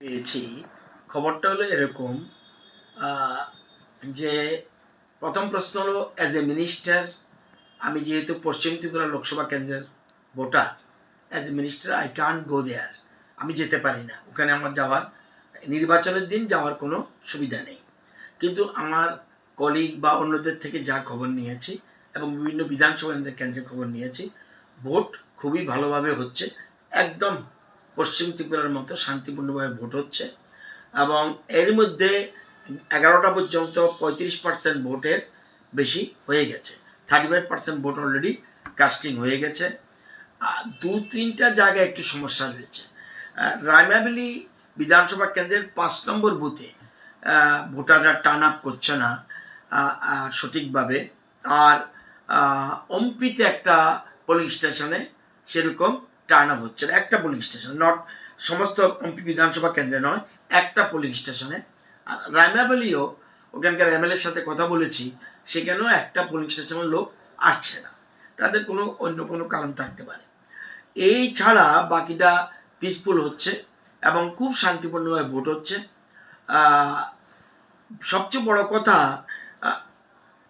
পেয়েছি। খবরটা হলো এরকম যে প্রথম প্রশ্ন হলো অ্যাজ এ মিনিস্টার আমি যেহেতু পশ্চিম ত্রিপুরা লোকসভা কেন্দ্রের voter as a minister I can go there আমি যেতে পারি না। ওখানে আমার যাওয়ার, নির্বাচনের দিন যাওয়ার কোনো সুবিধা নেই। কিন্তু আমার কলিগ বা অন্যদের থেকে যা খবর নিয়েছি এবং বিভিন্ন বিধানসভা কেন্দ্রে খবর নিয়েছি, ভোট খুবই ভালোভাবে হচ্ছে, একদম পশ্চিম ত্রিপুরার মতো শান্তিপূর্ণভাবে ভোট হচ্ছে এবং এর মধ্যে এগারোটা পর্যন্ত পঁয়ত্রিশ পার্সেন্ট ভোটের বেশি হয়ে গেছে। Thirty five percent vote already casting হয়ে গেছে। দু তিনটা জায়গায় একটু সমস্যা রয়েছে। রায়মাবেলি বিধানসভা কেন্দ্রের পাঁচ নম্বর বুথে ভোটাররা টার্ন আপ করছে না সঠিকভাবে। আর অম্পিতে একটা পোলিং স্টেশনে সেরকম টার্ন আপ হচ্ছে একটা পোলিং স্টেশন নট সমস্ত বিধানসভা কেন্দ্রে নয়, একটা পোলিং স্টেশনে আর রায়মাবেলিও ওখানকার এমএলএর সাথে কথা বলেছি, সেখানেও একটা পোলিং স্টেশনের লোক আসছে না। তাদের কোনো, অন্য কোনো কারণ থাকতে পারে। এই ছাড়া বাকিটা পিসফুল হচ্ছে এবং খুব শান্তিপূর্ণভাবে ভোট হচ্ছে। সবচেয়ে বড় কথা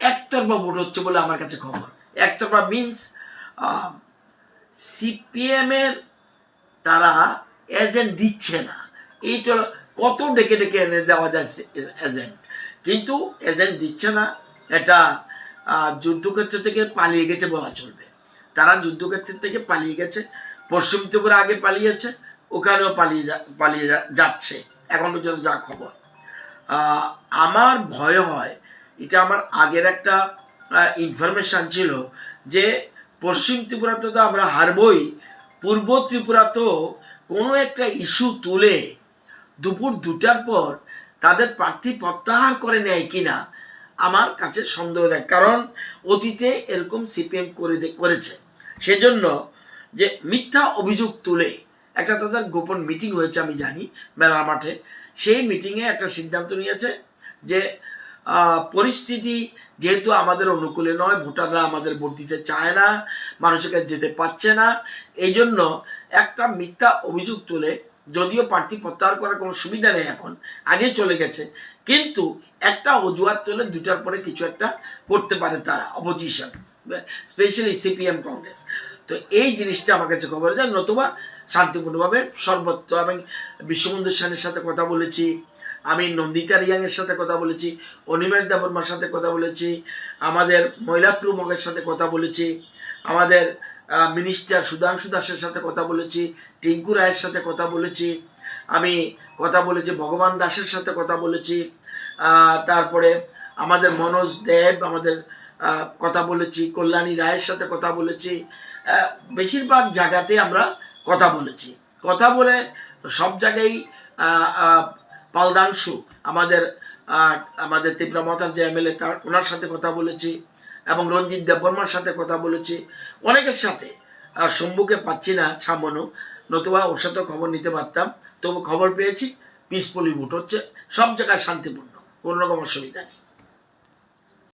একতরফা ভোট হচ্ছে বলে আমার কাছে খবর। একতরফা মিনস সিপিএমের তারা এজেন্ট দিচ্ছে না। এইটা কত ডেকে ডেকে এনে দেওয়া যায় এজেন্ট কিন্তু এজেন্ট দিচ্ছে না, এটা যুদ্ধক্ষেত্র থেকে পালিয়ে গেছে বলা চলবে। তারা যুদ্ধক্ষেত্র থেকে পালিয়ে গেছে, পশ্চিম ত্রিপুরা আগে পালিয়েছে, ওখানেও পালিয়ে পালিয়ে যাচ্ছে। এখন পর্যন্ত যা খবর। আমার ভয় হয়, এটা আমার আগের একটা ইনফরমেশন ছিল যে পশ্চিম ত্রিপুরাতে তো আমরা হারবই, পূর্ব ত্রিপুরাতেও কোনো একটা ইস্যু তুলে দুপুর দুটার পর তাদের প্রার্থী প্রত্যাহার করে নেয় কিনা আমার কাছে সন্দেহ দেয়। কারণ অতীতে এরকম সিপিএম করে করেছে। সেজন্য যে মিথ্যা অভিযোগ তুলে একটা তাদের গোপন মিটিং হয়েছে, আমি জানি মেলার মাঠে। সেই মিটিংয়ে একটা সিদ্ধান্ত নিয়েছে যে পরিস্থিতি যেহেতু আমাদের অনুকূলে নয়, ভোটাররা আমাদের ভোট দিতে চায় না, মানুষের কাছে যেতে পারছে না এই জন্য একটা মিথ্যা অভিযোগ তুলে যদিও প্রার্থী প্রত্যাহার করার কোনো সুবিধা নেই এখন আগেই চলে গেছে, কিন্তু একটা অজুহাত তুলে দুটার পরে কিছু একটা করতে পারে তারা অপোজিশন স্পেশালি সিপিএম কংগ্রেস তো এই জিনিসটা আমার কাছে খবর যায় নতুবা শান্তিপূর্ণভাবে সর্বত্র আমি বিশ্ববন্ধু সেনের সাথে কথা বলেছি আমি নন্দিতা রিয়াংয়ের সাথে কথা বলেছি, অনিমেষ দেবর্মার সাথে কথা বলেছি, আমাদের মহিলা প্রমুখের সাথে কথা বলেছি, আমাদের মিনিস্টার সুধাংশু দাসের সাথে কথা বলেছি, টিঙ্কু রায়ের সাথে কথা বলেছি, আমি কথা বলেছি, ভগবান দাসের সাথে কথা বলেছি তারপরে আমাদের মনোজ দেব, আমাদের কথা বলেছি, কল্যাণী রায়ের সাথে কথা বলেছি বেশিরভাগ জায়গাতে আমরা কথা বলেছি। কথা বলে সব জায়গায় পালদাংশু, আমাদের আমাদের ত্রিপুরা মতার যে এমএলএ, তার, ওনার সাথে কথা বলেছি এবং রঞ্জিত দেববর্মার সাথে কথা বলেছি। অনেকের সাথে। আর শম্ভুকে পাচ্ছি না ছামনু নতুবা ওর সাথেও খবর নিতে পারতাম। তবু খবর পেয়েছি পিসফুলি ভোট হচ্ছে। সব জায়গায় শান্তিপূর্ণ, কোনো রকম অসুবিধা নেই।